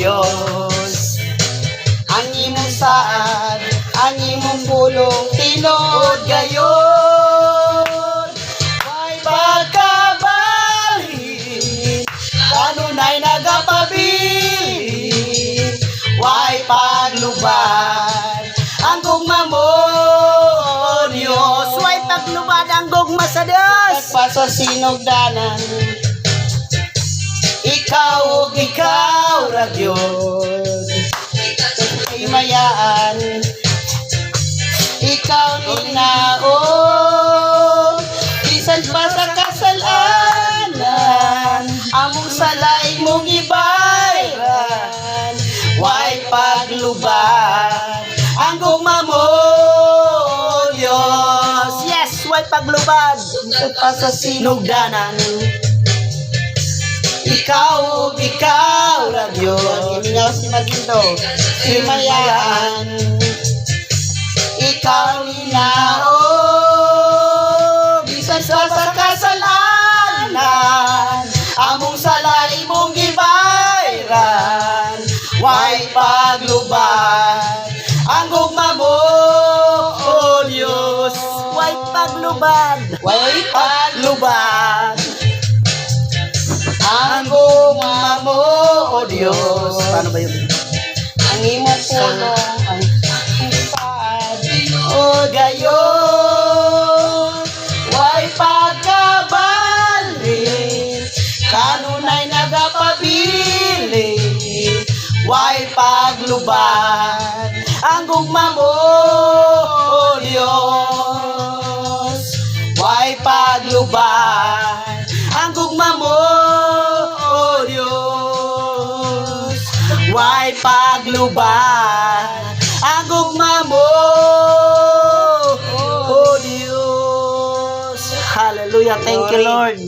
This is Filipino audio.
Diyos. Ang imong saad, ang imong bulong Tinod gayon. May pagkabali Ano na'y nagapabili Way paglubad Ang gugmamon Diyos. Way paglubad ang gugma sa Diyos. Pagpasa sinugdanan Ikaw o ikaw ra Gyud. Himayaan, ikaw ni naon, bisan pa sa kasalanan, among salay mong ibayran, way paglubad, ang gugma mo, O Diyos. Yes, way paglubad. At pa sa sinugdanan Ikaw, ikaw, Si Maginto Himayaan. Ikaw ninao. Bisan sa sa kasalanan. Among salay mong gibayran. Way paglubad Ang gugma mo, O Diyos. Way paglubad. Way Diyos. Paano ba yun? Ang imo pulong ay saan O gayon Way pagkabali Kanunay nagapabili. Way paglubad. Ang gugma mo, Diyos. Way paglubad. Ang gugma mo, Way paglubad Ang gugma mo, O Diyos Hallelujah. Thank you, Lord.